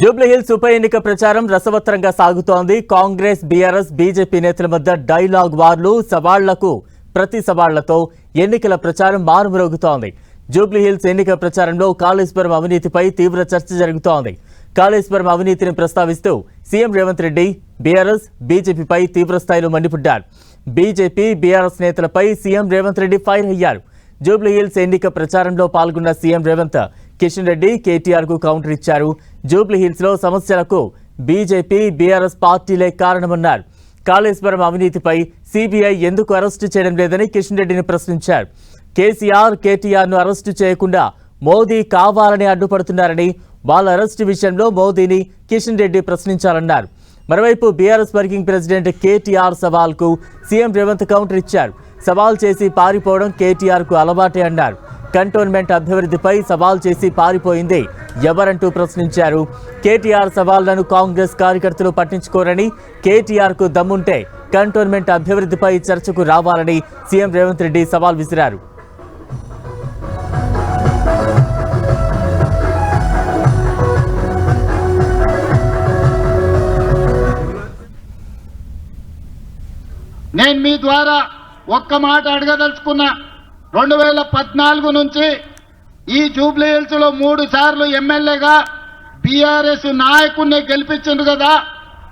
జూబ్లీహిల్స్ ఉప ఎన్నిక ప్రచారం రసవత్తరంగా సాగుతోంది. కాంగ్రెస్ బీఆర్ఎస్ బీజేపీ నేతల మధ్య డైలాగ్ వార్లు సవాళ్ళకు ప్రతి సవాళ్ళతో ఎన్నికల ప్రచారం మారుమ్రోగుతోంది. జూబ్లీహిల్స్ ఎన్నిక ప్రచారంలో కాళేశ్వరం అవినీతిపై తీవ్ర చర్చ జరుగుతోంది. కాళేశ్వరం అవినీతిని ప్రస్తావిస్తూ సీఎం రేవంత్ రెడ్డి బీఆర్ఎస్ బీజేపీపై తీవ్రస్థాయిలో మండిపడ్డారు. బీజేపీ బీఆర్ఎస్ నేతలపై సీఎం రేవంత్ రెడ్డి ఫైర్ అయ్యారు. జూబ్లీహిల్స్ ఎన్నిక ప్రచారంలో పాల్గొన్న సీఎం రేవంత్ కిషన్ రెడ్డి కేటీఆర్కు కౌంటర్ ఇచ్చారు. జూబ్లీహిల్స్లో సమస్యలకు బీజేపీ బీఆర్ఎస్ పార్టీలే కారణమన్నారు. కాళేశ్వరం అవినీతిపై సిబిఐ ఎందుకు అరెస్టు చేయడం లేదని కిషన్ రెడ్డిని ప్రశ్నించారు. కేసీఆర్ కేటీఆర్ను అరెస్టు చేయకుండా మోదీ కావాలని అడ్డుపడుతున్నారని వాళ్ళ అరెస్టు విషయంలో మోదీని కిషన్ రెడ్డి ప్రశ్నించాలన్నారు. మరోవైపు బీఆర్ఎస్ వర్కింగ్ ప్రెసిడెంట్ కేటీఆర్ సవాల్కు సీఎం రేవంత్ కౌంటర్ ఇచ్చారు. సవాల్ చేసి పారిపోవడం కేటీఆర్కు అలవాటే అన్నారు. కంటోన్మెంట్ అభివృద్ధిపై సవాల్ చేసి పారిపోయింది. ఎవరంటూ ప్రశ్నించారు. కేటీఆర్ సవాళ్ళను కాంగ్రెస్ కార్యకర్తలు పట్టించుకోరని కేటీఆర్కు దమ్ముంటే కంటోన్మెంట్ అభివృద్ధిపై చర్చకు రావాలని సీఎం రేవంత్ రెడ్డి సవాల్ విసిరారు. నేను మీ ద్వారా ఒక్క మాట అడగదలుచుకున్నా. రెండు వేల పద్నాలుగు నుంచి ఈ జూబ్లీ హిల్స్లో మూడు సార్లు ఎమ్మెల్యేగా బీఆర్ఎస్ నాయకుడిని గెలిపించిండు కదా.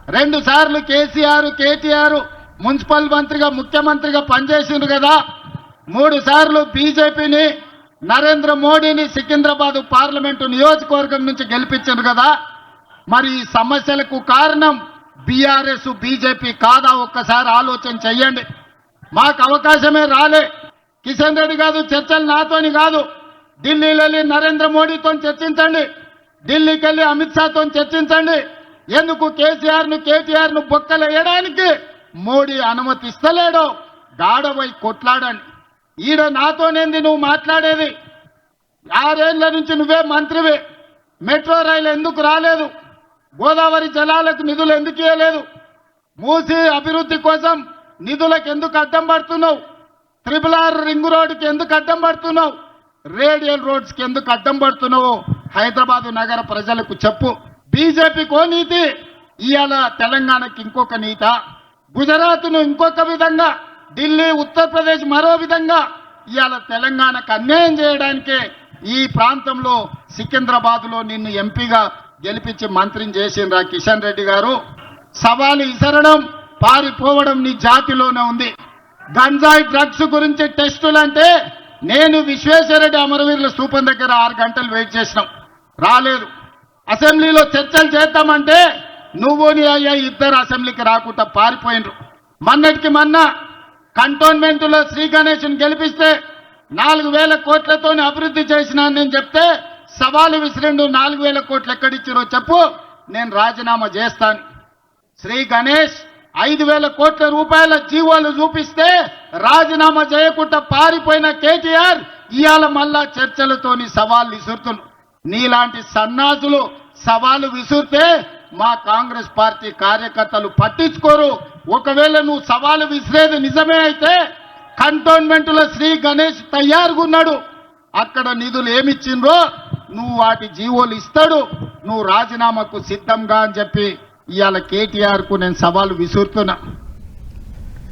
రెండు సార్లు కేసీఆర్ కేటీఆర్ మున్సిపల్ మంత్రిగా ముఖ్యమంత్రిగా పనిచేసిండు కదా. మూడు సార్లు బీజేపీని నరేంద్ర మోడీని సికింద్రాబాద్ పార్లమెంటు నియోజకవర్గం నుంచి గెలిపించిండు కదా. మరి ఈ సమస్యలకు కారణం బీఆర్ఎస్ బీజేపీ కాదా? ఒక్కసారి ఆలోచన చెయ్యండి. మాకు అవకాశమే రాలే. కిషన్ రెడ్డి కాదు చర్చలు నాతోని కాదు. ఢిల్లీలో వెళ్ళి నరేంద్ర మోడీతో చర్చించండి. ఢిల్లీకి వెళ్ళి అమిత్ షాతో చర్చించండి. ఎందుకు కేసీఆర్ను కేటీఆర్ను బొక్కలు వేయడానికి మోడీ అనుమతి ఇస్తలేడు గాడవై కొట్లాడండి. ఈడ నాతోనేంది నువ్వు మాట్లాడేది? ఆరేళ్ళ నుంచి నువ్వే మంత్రివి. మెట్రో రైలు ఎందుకు రాలేదు? గోదావరి జలాలకు నిధులు ఎందుకు ఇవ్వలేదు మూసి అభివృద్ధి కోసం నిధులకు ఎందుకు అడ్డం పడుతున్నావు? త్రిపుల్ ఆర్ రింగ్ రోడ్డుకి ఎందుకు అడ్డం పడుతున్నావు? రేడియల్ రోడ్స్కి ఎందుకు అడ్డం పడుతున్నావు? హైదరాబాదు నగర ప్రజలకు చెప్పు. బీజేపీకో నీతి? ఇవాళ తెలంగాణకి ఇంకొక నీత. గుజరాత్ను ఇంకొక విధంగా. ఢిల్లీ ఉత్తరప్రదేశ్ మరో విధంగా. ఇవాళ తెలంగాణకు అన్యాయం చేయడానికే ఈ ప్రాంతంలో సికింద్రాబాద్లో నిన్ను ఎంపీగా గెలిపించి మంత్రిని చేసిండ్రా కిషన్ రెడ్డి గారు. సవాలు ఇసరడం పారిపోవడం నీ జాతిలోనే ఉంది. గంజాయి డ్రగ్స్ గురించి టెస్టులు అంటే నేను విశ్వేశ్వరరెడ్డి అమరవీరుల స్థూపం దగ్గర ఆరు గంటలు వెయిట్ చేసినాం. రాలేదు. అసెంబ్లీలో చర్చలు చేద్దామంటే నువ్వు నీ అయ్యా ఇద్దరు అసెంబ్లీకి రాకుండా పారిపోయినరు. మొన్నటికి మొన్న కంటోన్మెంట్లో శ్రీ గణేష్ని గెలిపిస్తే నాలుగు వేల కోట్లతో అభివృద్ధి చేసినా నేను చెప్తే సవాలు విసిరిండు నాలుగు వేల కోట్లు ఎక్కడిచ్చిరో చెప్పు నేను రాజీనామా చేస్తాను. శ్రీ గణేష్ ఐదు వేల కోట్ల రూపాయల జీవోలు చూపిస్తే రాజీనామా చేయకుండా పారిపోయిన కేటీఆర్ ఇవాళ మళ్ళా చర్చలతోని సవాల్ విసురుతున్నారు నీలాంటి సన్నాసులు సవాలు విసురితే మా కాంగ్రెస్ పార్టీ కార్యకర్తలు పట్టించుకోరు. ఒకవేళ నువ్వు సవాలు విసిరేది నిజమే అయితే కంటోన్మెంట్లో శ్రీ గణేష్ తయారుగా ఉన్నాడు అక్కడ నిధులు ఏమిచ్చిండ్రో నువ్వు వాటి జీవోలు ఇస్తాడు. నువ్వు రాజీనామాకు సిద్ధంగా అని చెప్పి ఇవాళ కేటీఆర్కు నేను సవాలు విసురుతున్నా.